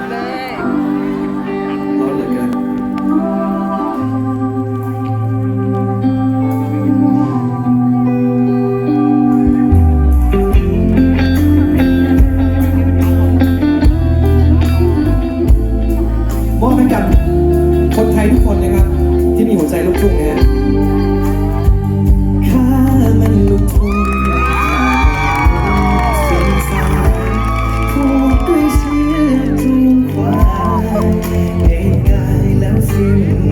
对 Ain't I love you?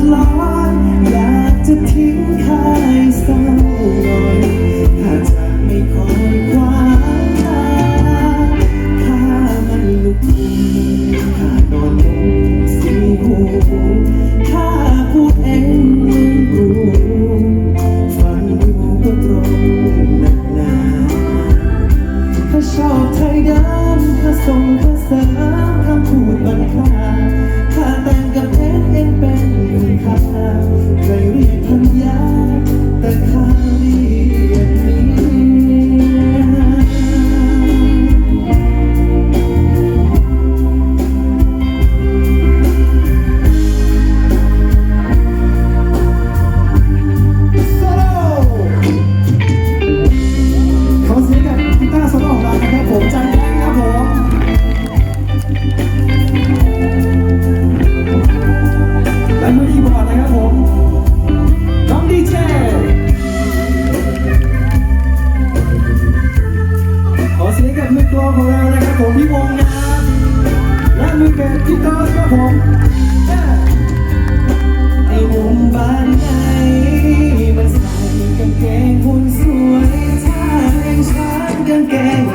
ชอบไทยดำผสมผสานคำพูดบันคาข้าแต่งกับเพชรเอ็นเป็น กอดกัในมุมบ้านไหนมันใส่กางเกงหุ่นสวยท่าแห่งช้กางเกง